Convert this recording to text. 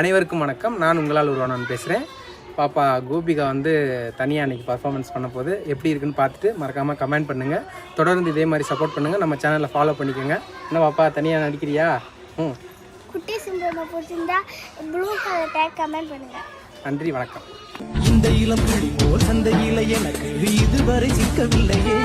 அனைவருக்கும் வணக்கம். நான் உங்களால் உருவானவன் பேசுகிறேன் பாப்பா கோபிகா வந்து தனியாக அன்றைக்கி பர்ஃபார்மன்ஸ் பண்ண போது எப்படி இருக்குன்னு பார்த்துட்டு மறக்காமல் கமெண்ட் பண்ணுங்கள் தொடர்ந்து இதே மாதிரி சப்போர்ட் பண்ணுங்கள் நம்ம சேனலில் ஃபாலோ பண்ணிக்கோங்க. என்ன பாப்பா தனியாக நடிக்கிறியா? ம் குட்டி சிம்பனை பிடிச்சிருந்தா ப்ளூ கலர் டேக் கமெண்ட் பண்ணுங்கள் நன்றி வணக்கம். இந்த இளம் புலி போல் சந்தையில எனக்கு இதுவரை சிக்கவில்லையே.